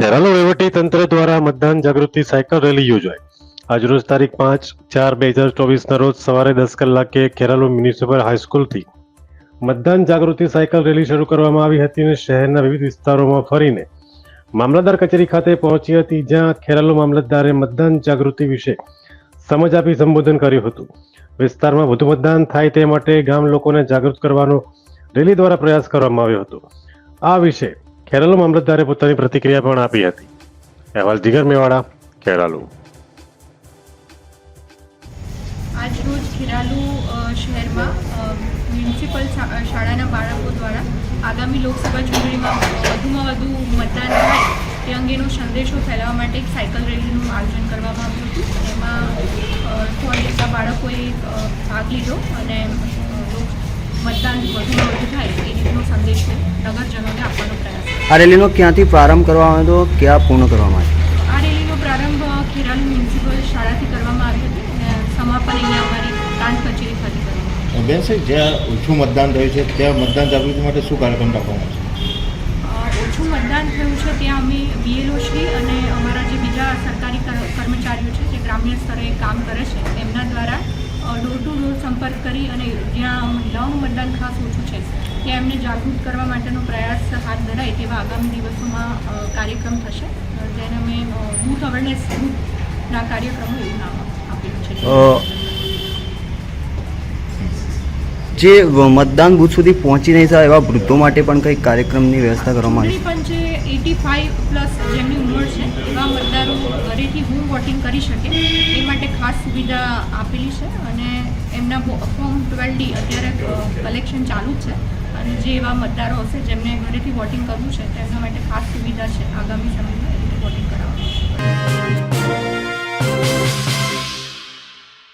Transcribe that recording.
ખેરાલુ વહીવટી તંત્ર દ્વારા મતદાન જાગૃતિ સાયકલ રેલી યોજાઈ. આજરોજ તારીખ પાંચ ચાર બે હજાર ચોવીસના રોજ સવારે દસ કલાકે ખેરાલુ મ્યુનિસિપલ હાઈસ્કૂલથી મતદાન જાગૃતિ સાયકલ રેલી શરૂ કરવામાં આવી હતી અને શહેરના વિવિધ વિસ્તારોમાં ફરીને મામલતદાર કચેરી ખાતે પહોંચી હતી, જ્યાં ખેરાલુ મામલતદારે મતદાન જાગૃતિ વિશે સમજ આપી સંબોધન કર્યું હતું. વિસ્તારમાં વધુ મતદાન થાય તે માટે ગામ લોકોને જાગૃત કરવાનો રેલી દ્વારા પ્રયાસ કરવામાં આવ્યો હતો. આ વિશે ખેરાલુ મામલતદારે પોતાની પ્રતિક્રિયા પણ આપી હતી. અહેવાલ જીગર મેવાડા ખેરાલુ આજ રોજ ખેરાલુ શહેરમાં મ્યુનિસિપલ શાળાના બાળકો દ્વારા આગામી લોકસભા ચૂંટણીમાં વધુમાં વધુ મતદાન થાય તે અંગેનો સંદેશો ફેલાવવા માટે એક સાયકલ રેલીનું આયોજન કરવામાં આવ્યું હતું. એમાં સો જેટલા બાળકોએ ભાગ લીધો અને મતદાન વધુમાં વધુ થાય એ રીતનો સંદેશો કર્યો આ રેલીનો ક્યાંથી પ્રારંભ કરવામાં આવ્યો હતો? ક્યાં પૂર્ણ કરવામાં આવ્યો? આ રેલીનો પ્રારંભ ખેરાલુ મ્યુનિસિપલ શાળાથી કરવામાં આવ્યો હતો અને સમાપન અહીંયા અમારી પ્રાંત કચેરી ખાતે કરવામાં બેન સાહેબ જ્યાં ઓછું મતદાન થયું છે ત્યાં મતદાન જાગૃતિ માટે શું કાર્યક્રમ રાખવામાં છે? ઓછું મતદાન થયું છે ત્યાં અમે બીએલઓ શ્રી અને અમારા જે બીજા સરકારી કર્મચારીઓ છે જે ગ્રામ્ય સ્તરે કામ કરે છે ડોર ટુ ડોર સંપર્ક કરી અને જ્યાં મહિલાઓનું મતદાન ખાસ ઓછું છે, ત્યાં એમને જાગૃત કરવા માટેનો પ્રયાસ હાથ ધરાય તેવા આગામી દિવસોમાં કાર્યક્રમ થશે. જેને અમે બૂથ અવેરનેસ ગ્રુપના કાર્યક્રમો એવું નામ આપેલું છે. જે મતદાન બુથ સુધી પહોંચી નહીં થાય એવા વૃદ્ધો માટે પણ કંઈક કાર્યક્રમની વ્યવસ્થા કરવામાં આવી. પણ પંચે એટી ફાઇવ પ્લસ જેમની ઉંમર છે, એવા મતદારો ઘરેથી હોમ વોટિંગ કરી શકે એ માટે ખાસ સુવિધા આપેલી છે અને એમના ફોર્મ ટ્વેલ્વ ડી અત્યારે કલેક્શન ચાલુ છે અને જે એવા મતદારો હશે જેમને ઘરેથી વોટિંગ કરવું છે, તેમના માટે ખાસ સુવિધા છે આગામી સમયમાં